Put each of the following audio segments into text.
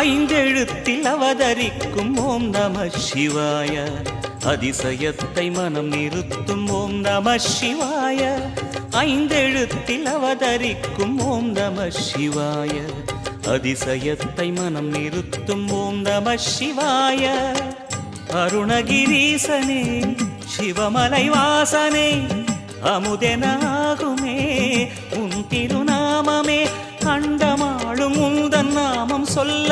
ஐந்தெழுத்தில் அவதரிக்கும் ஓம் நம சிவாய. அதிசயத்தை மனம் நிறுத்தும் ஓம் நம சிவாய. ஐந்தெழுத்தில் அவதரிக்கும் ஓம் நம சிவாய. அதிசயத்தை மனம் நிறுத்தும் ஓம் நம சிவாய. அருணகிரீசனே சிவமலை வாசனே அமுதனாகுமே உன் திருநாமமே கண்டமாளும் உந்தன் நாமம் சொல்ல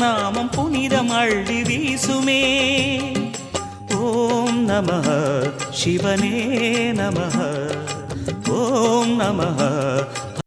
நாமம் புனிதம் அள்ளி வீசுமே. ஓம் நம சிவனே நம ஓம் நம